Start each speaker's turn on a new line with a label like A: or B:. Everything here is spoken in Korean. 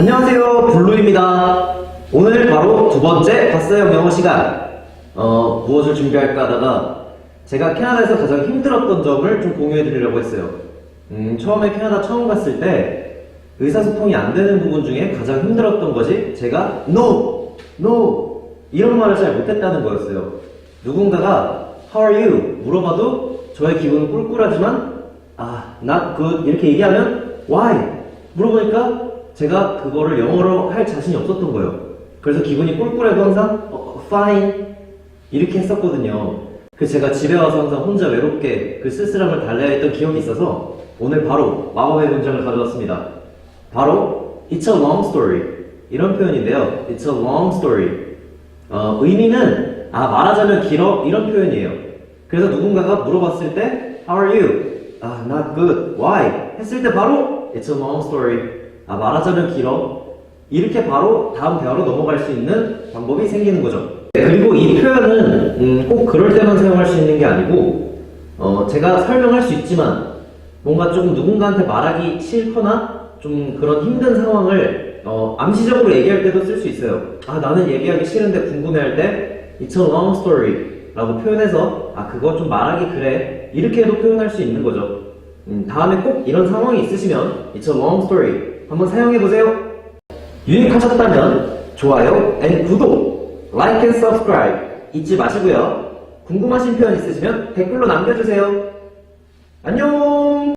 A: 안녕하세요, 블루입니다. 오늘 바로 두 번째 가스형 영어 시간. 어, 무엇을 준비할까 하다가 제가 캐나다에서 가장 힘들었던 점을 좀 공유해 드리려고 했어요. 음, 처음에 캐나다 처음 갔을 때 의사소통이 안 되는 부분 중에 가장 힘들었던 것이 제가 no, no 이런 말을 잘 못했다는 거였어요. 누군가가 how are you 물어봐도 저의 기분은 꿀꿀하지만 아, not good 이렇게 얘기하면 why 물어보니까 제가 그거를 영어로 할 자신이 없었던 거예요. 그래서 기분이 꿀꿀해도 항상 어, fine 이렇게 했었거든요. 그래서 제가 집에 와서 항상 혼자 외롭게 그 쓸쓸함을 달래야 했던 기억이 있어서 오늘 바로 마법의 문장을 가져왔습니다. 바로 It's a long story 이런 표현인데요. It's a long story 어, 의미는 아 말하자면 길어 이런 표현이에요. 그래서 누군가가 물어봤을 때 How are you? 아 not good. Why? 했을 때 바로 It's a long story. 아 말하자면 길어. 이렇게 바로 다음 대화로 넘어갈 수 있는 방법이 생기는 거죠. 네, 그리고 이 표현은 음, 꼭 그럴 때만 사용할 수 있는 게 아니고 어, 제가 설명할 수 있지만 뭔가 조금 누군가한테 말하기 싫거나 좀 그런 힘든 상황을 어, 암시적으로 얘기할 때도 쓸 수 있어요. 아 나는 얘기하기 싫은데 궁금해할 때 It's a long story 라고 표현해서 아 그거 좀 말하기 그래 이렇게 해도 표현할 수 있는 거죠. 음, 다음에 꼭 이런 상황이 있으시면 It's a long story 한번 사용해보세요. 유익하셨다면 좋아요 and 구독, like and subscribe 잊지 마시고요. 궁금하신 표현 있으시면 댓글로 남겨주세요. 안녕!